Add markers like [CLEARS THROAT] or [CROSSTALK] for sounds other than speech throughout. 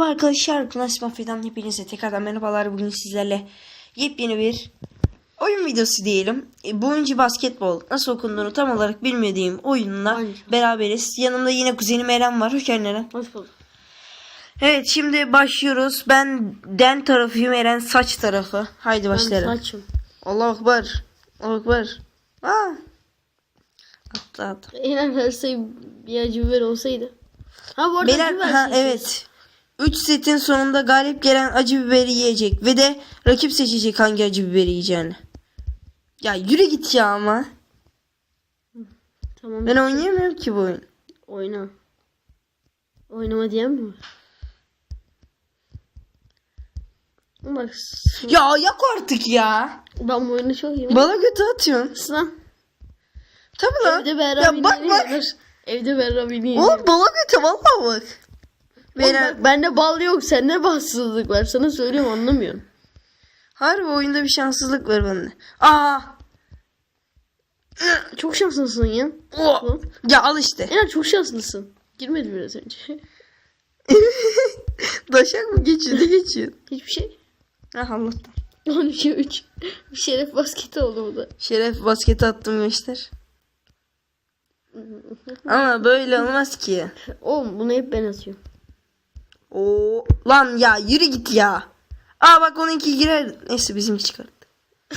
Merhaba arkadaşlar. Nasip Mafya'dan hepinize tekrardan merhabalar. Bugün sizlerle yepyeni bir oyun videosu diyelim. E, bu oyuncu basketbol nasıl okunduğunu tam olarak bilmediğim oyunla beraberiz. Yanımda yine kuzenim Eren var. Hoş geldin Eren. Hoş bulduk. Evet şimdi başlıyoruz. Ben den tarafıyım Eren saç tarafı. Haydi Ben başlayalım. saçım. Allah akbar. Allah akbar. Aa. Attı attı. Eğer her şey bir acı biber olsaydı. Ha bu arada Beyler acı biber ha seçeceğiz. evet. 3 setin sonunda galip gelen acı biberi yiyecek ve de rakip seçecek hangi acı biberi yiyeceğini. Ya yürü git ya ama. Tamam. Ben oynayamıyorum ki bu oyun. Oyna. Oynama diyen mi var? Bak Ya yak artık ya. ben bu oyunu çok iyiyim. Bana götü atıyorsun. Sılan. Tabii lan. Evde ben Ya bak bak. Evde ben Rabbi'ni Oğlum bana götü valla bak. Beyler, Bak, bende bal yok. Sende bahtsızlık var. Sana söylüyorum anlamıyorsun. harbi oyunda bir şanssızlık var bende. Aa. [CLEARS THROAT] Çok şanslısın ya. Oh. Ya al işte. Eğer çok şanslısın. Girmedi biraz önce. [LAUGHS] Daşak mı geçiyor? Ne geçiyor? Hiçbir şey. Ah Allah'tan. 12 3. Bir şeref basketi oldu bu da. Şeref basketi attım gençler. Ama böyle olmaz ki. Oğlum bunu hep ben atıyorum. Oo, lan ya yürü git ya. Aa bak onunki girer. Neyse bizim çıkarttı.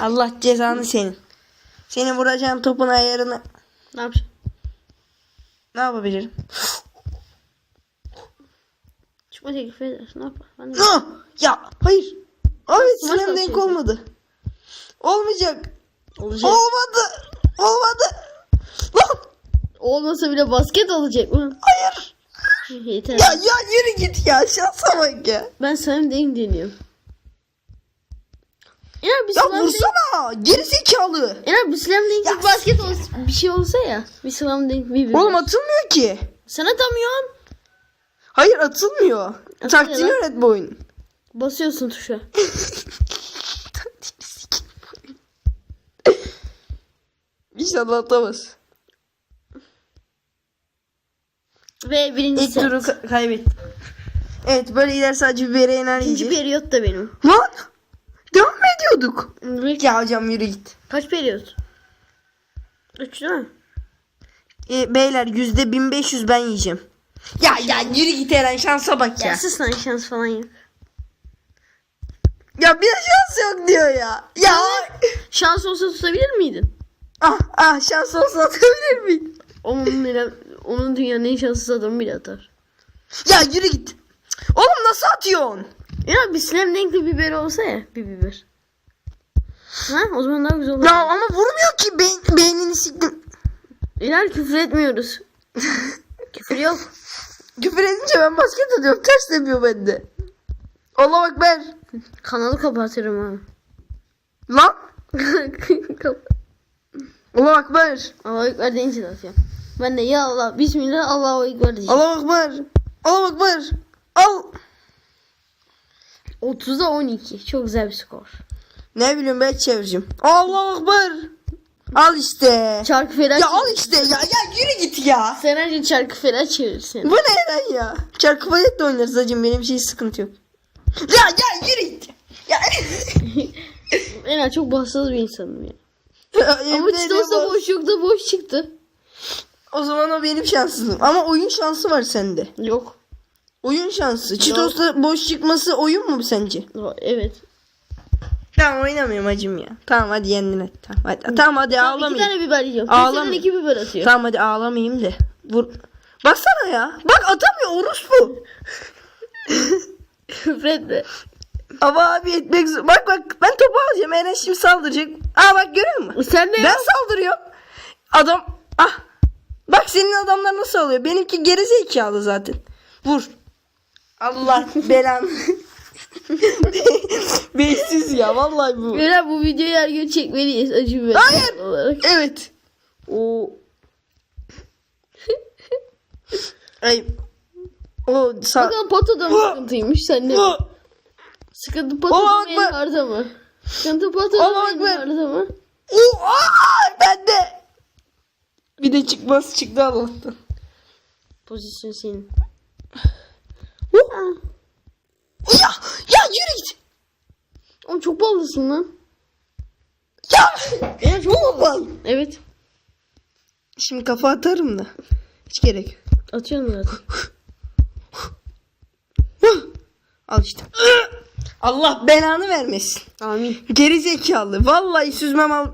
Allah cezanı senin. Seni vuracağım topun ayarını. Ne yapacağım? Ne yapabilirim? Çıkma teklif edersin. Ne yapar? Ben de... Ya hayır. Abi sinem denk olmadı. Olmayacak. Olacak. Olmadı. Olmadı. Lan Olmasa bile basket olacak mı? hayır. Yeter. Ya ya yürü git ya. Şansa bak ya. Ben sana denk deniyorum. Eğer bir Ya slam denk... vursana. Geri zekalı. Eğer bir slam denk bir basket olsa, bir şey olsa ya. Bir slam denk bir bir. Oğlum atılmıyor ki. Sen atamıyorsun. Hayır atılmıyor. Atılıyor Taktiğini lan. öğret bu oyunun. Basıyorsun tuşa. [LAUGHS] İnşallah atamaz. Ve birinci İlk set. turu ka- kaybettim. Evet böyle iler sadece bir yere iner İkinci yiyecek. periyot da benim. Lan! Devam mı ediyorduk? Ya hocam yürü git. Kaç periyot? Üç değil mi? E, beyler yüzde 1500 ben yiyeceğim. Ya ya yürü git Eren şansa bak ya. Ya sus lan şans falan yok. Ya bir de şans yok diyor ya. Ya [LAUGHS] Şans olsa tutabilir miydin? ah ah şans olsa atabilir miyim? Onun, bile, onun dünyanın en şanssız adamı bile atar. Ya yürü git. Oğlum nasıl atıyorsun? Ya bir slam denkli biber olsa ya bir biber. Ha o zaman daha güzel olur. Ya ama vurmuyor ki beyn, beynini siktim. İler küfür etmiyoruz. [LAUGHS] küfür yok. Küfür edince ben basket atıyorum. Ters yapıyor bende. Allah bak ben. Kanalı kapatırım Lan. [LAUGHS] ha. Kap- Allah akbar. Allah'a ekber deyince de atıyorum. Ben de ya Allah bismillah Allah'a ekber diyeceğim. Allah akbar. Allah akbar. Al. 30'a 12. Çok güzel bir skor. Ne bileyim ben çevireceğim. Allah akbar. Al işte. Çarkı felak Ya al işte ya. Ya yürü git ya. Sen önce çarkı felak çevirsin. Bu ne Eren ya? Çarkı palet de oynarız hacım. Benim şey sıkıntı yok. Ya ya yürü git. Ya. [LAUGHS] Ben çok bahtsız bir insanım ya. Ama işte ediyorum olsa o- boş yok da boş çıktı. O zaman o benim şanssızım. Ama oyun şansı var sende. Yok. Oyun şansı. Çitos'ta boş çıkması oyun mu sence? Evet. Tamam oynamıyorum hacım ya. Tamam hadi yendin hadi. Tamam hadi, tamam, hadi Tamam, iki ağlamayayım. tane biber yiyeceğim. Ağlamayın. Ağlamayın. iki biber atıyor. Tamam hadi ağlamayayım de. Vur. Baksana ya. Bak atamıyor orospu. [LAUGHS] Küfretme. Ama abi etmek zor. Bak bak ben topu alacağım. Eren şimdi saldıracak. Aa bak görüyor musun? Sen de Ben saldırıyorum. Adam ah. Bak senin adamlar nasıl alıyor? Benimki geri zekalı zaten. Vur. Allah [LAUGHS] belanı. [LAUGHS] Beysiz ya vallahi bu. Beyler bu videoyu her gün çekmeliyiz acı biber Hayır. olarak. Evet. O Ay. O sa Bakalım Pato da mı sıkıntıymış sende? Sıkıntı Pato Allah da benim Akbar. arada mı? Sıkıntı Pato Allah da benim Akbar. arada mı? O aa, ben de. Bir de çıkmaz çıktı Allah'tan. Pozisyon senin. Uh. yürü git. Oğlum çok ballısın lan. Ya. Ya çok bal? Evet. Şimdi kafa atarım da. Hiç gerek yok. Atıyorsun zaten. Al işte. Allah belanı vermesin. Amin. Geri zekalı. Vallahi süzmem al.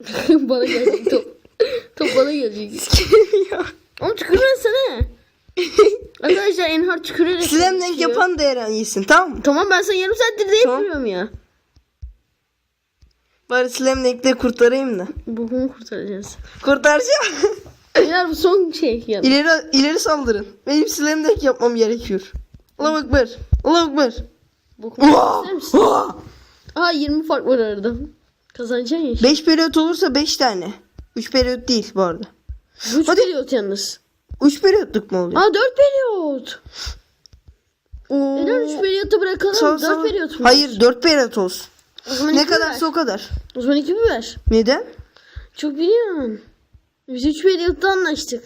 [LAUGHS] bana top. Bana gelecek. ya. Oğlum tükürmesene. [LAUGHS] Arkadaşlar en hard tükürerek. Slam konuşuyor. yapan da Eren yesin tamam mı? Tamam ben sana yarım saattir de Tamam. yapıyorum ya. Bari slam denkle kurtarayım da. Bokumu kurtaracağız. Kurtaracağım. [LAUGHS] Beyler bu son şey yani. ileri, ileri saldırın. Benim slam denk yapmam gerekiyor. Allah akbar. Allah akbar. Bokumu ister misin? Aa 20 fark var arada. Kazanacaksın ya. 5 periyot olursa 5 tane. 3 periyot değil bu arada. 3 Hadi. periyot yalnız. 3 periyotluk mu oluyor? Aa 4 periyot. Oo. Neden 3 periyotta bırakalım? Sağ- 4 sağ- periyot mu? Hayır 4 periyot olsun. Ne iki ver. kadarsa o kadar. O zaman 2 ver. Neden? Çok biliyorsun. Biz 3 periyotta anlaştık.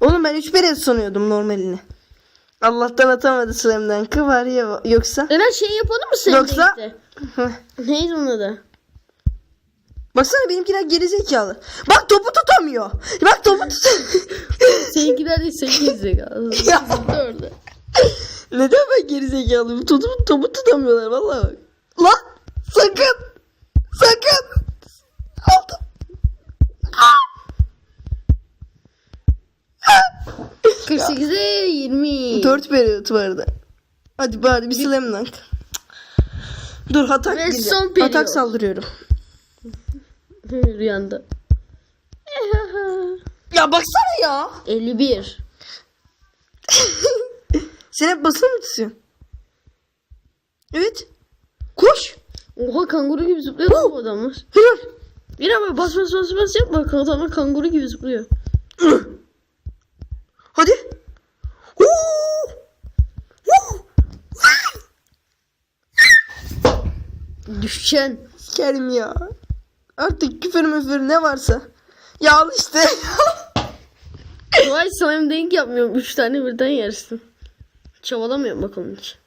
Oğlum ben 3 periyot sanıyordum normalini. Allah'tan atamadı slam dunk'ı var ya yoksa. Eren şey yapalım mı senin Yoksa-. Neydi onun adı? Baksana benimkiler geri zekalı. Bak topu tutamıyor. Bak topu tutamıyor. [LAUGHS] Seninkiler değil senin gerizekalı. [LAUGHS] Ya. Orada. Neden ben geri zekalıyım? Topu, topu tutamıyorlar vallahi bak. Lan sakın. Sakın. Aldım. 48'e 20. 4 periyot vardı. Hadi bari bir slam dunk. Dur atak Ve son periyot. Atak saldırıyorum. Rüyanda. [LAUGHS] Ya baksana ya. 51. [LAUGHS] Sen hep basılı mı tutuyorsun? Evet. Koş. Oha kanguru gibi zıplıyor bu adamlar. Helal. Bir ama bas bas bas bas yapma. Adamlar kanguru gibi zıplıyor. [CLEARS THROAT] Hadi. Düşeceksin. Sikerim ya. Artık küfür müfür ne varsa. Ya al işte. [LAUGHS] Vay slime denk yapmıyorum. 3 tane birden yersin. Çabalamıyorum bakalım hiç.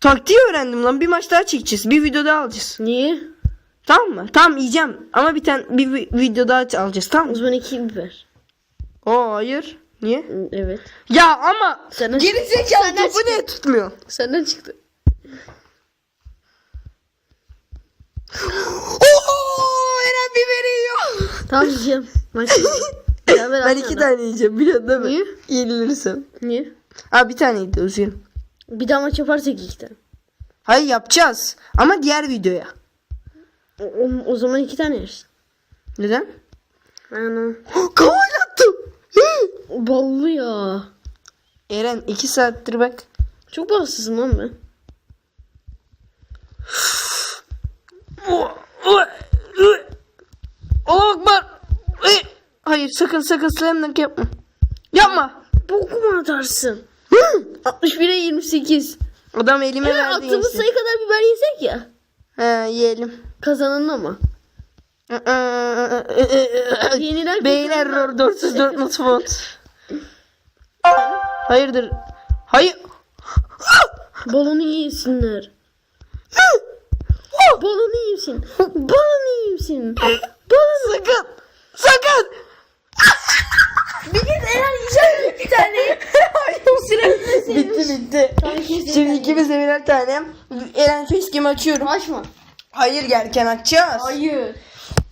Taktiği öğrendim lan. Bir maç daha çekeceğiz. Bir video daha alacağız. Niye? Tamam mı? Tamam yiyeceğim. Ama bir tane bir vi- video daha alacağız tamam O mı? zaman 2 biber. Oo hayır. Niye? Evet. Ya ama Senden- geri zekalı topu niye tutmuyor? Senden çıktı. [LAUGHS] Oo biberi yiyor. Tamam yiyeceğim. [LAUGHS] Beraber Ben iki tane yiyeceğim biliyorsun değil mi? Niye? Yenilirsem. Niye? Aa bir tane yedi üzgünüm. Bir daha maç yaparsak iki tane. Hayır yapacağız. Ama diğer videoya. O, o, o zaman iki tane yersin. Neden? Ana. [GASPS] Kavaylattım. Ballı ya. Eren iki saattir bak. Çok bahtsızım lan ben. Allah akbar. Ey, Hayır sakın sakın slam dunk yapma. Yapma. Bokumu atarsın. 61'e 28. Adam elime Evet, verdi. attığımız gençler. sayı kadar biber yesek ya. He yiyelim. Kazanın ama. Yeniler Beyler kazanan- 404 not font. Hayırdır? Hayır. Balonu yesinler. Balonu yesin. Balonu yesin. Bana sakın. Sakın. Bir gün Eren yiyecek bir tane. bitti bitti. Şimdi ikimiz de birer tane. Eren fiskimi açıyorum. Açma. Hayır gelken açacağız. Hayır.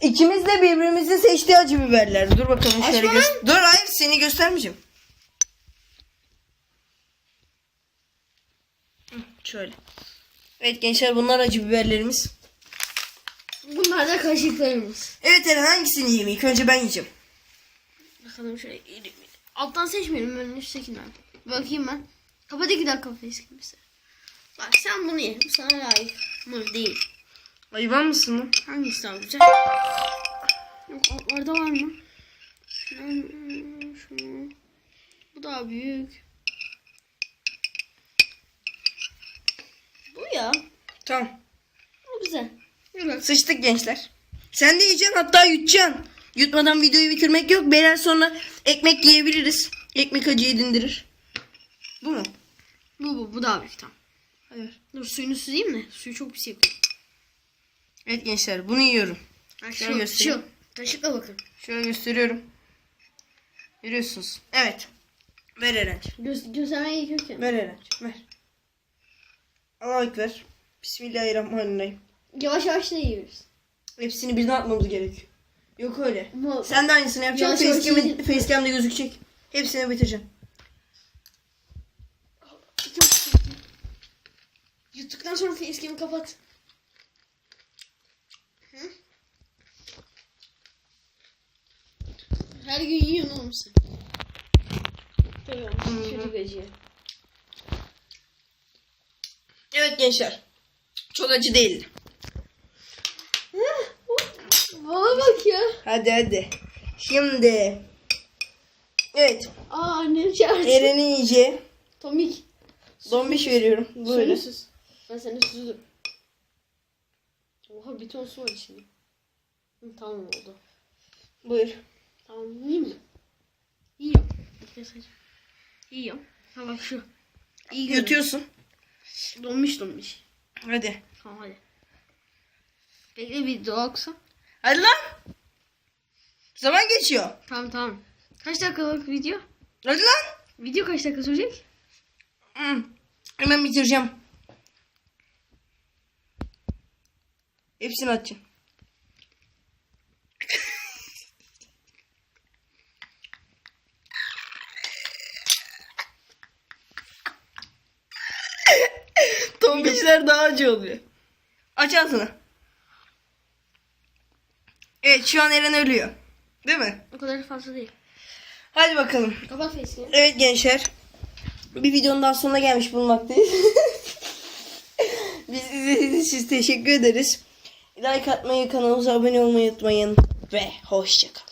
İkimiz de birbirimizin seçtiği acı biberler. Dur bakalım şöyle göster. Dur hayır seni göstermeyeceğim. Şöyle. Evet gençler bunlar acı biberlerimiz. Bunlar da kaşıklarımız. Evet Eren hangisini yiyeyim? İlk önce ben yiyeceğim. Bakalım şöyle alttan seçmeyelim ben üsttekinden. Bakayım ben. Kapat iki dakika facecam'ı. Bak sen bunu ye. Bu sana layık. Bu değil. Hayvan mısın lan? Hangisi daha güzel? Yok altlarda var mı? Hmm, Şu. Bu daha büyük. Bu ya. Tamam. Bu güzel. Evet. Sıçtık gençler. Sen de yiyeceksin hatta yutacaksın. Yutmadan videoyu bitirmek yok. Beyler sonra ekmek yiyebiliriz. Ekmek acıyı dindirir. Bu mu? Bu bu bu daha büyük tamam. Hayır. Dur suyunu süzeyim mi? Suyu çok pis yakıyor. Evet gençler bunu yiyorum. Ha, Şöyle şu, göstereyim. şu. Kaşıkla bakın. Şöyle gösteriyorum. Görüyorsunuz. Evet. Ver Erenç. Göz, yok yani. Ver Erenç. Ver. Allah'a ekber. Bismillahirrahmanirrahim. Yavaş yavaş da yiyoruz. Hepsini birden atmamız gerek. Yok öyle. Ama Sen de aynısını yapacaksın. Yavaş yavaş Facecam'e- yiyeceğim. Facecam'de gözükecek. Hepsini bitireceğim. Yuttuktan sonra facecam'i kapat. Hı? Her gün yiyorsun oğlum sen. Tamam. Çocuk acıyor. Evet gençler. Çok acı değil. Bana bak ya. Hadi hadi. Şimdi. Evet. Aa annem çağırdı. Eren'i iyice Tomik. dombiş veriyorum. Böyle. Suyunu Ben seni süzdüm. Oha bir ton su var içinde. Hı, tamam oldu. Buyur. Tamam yiyeyim mi? Yiyorum. Ha bak şu. İyi. Yutuyorsun. Donmuş donmuş. Hadi. Tamam hadi. Bekle bir okusam. Hadi lan. Zaman geçiyor. Tamam tamam. Kaç dakikalık video? Hadi lan. Video kaç dakika sürecek? Hmm. Hemen bitireceğim. Hepsini atacağım. [LAUGHS] Tombişler daha acı oluyor. Aç ağzını. Evet şu an Eren ölüyor. Değil mi? O kadar fazla değil. Hadi bakalım. Kapat face'ini. Evet gençler. Bir videonun daha sonuna gelmiş bulunmaktayız. [LAUGHS] Biz izlediğiniz için teşekkür ederiz. Like atmayı, kanalımıza abone olmayı unutmayın. Ve hoşçakalın.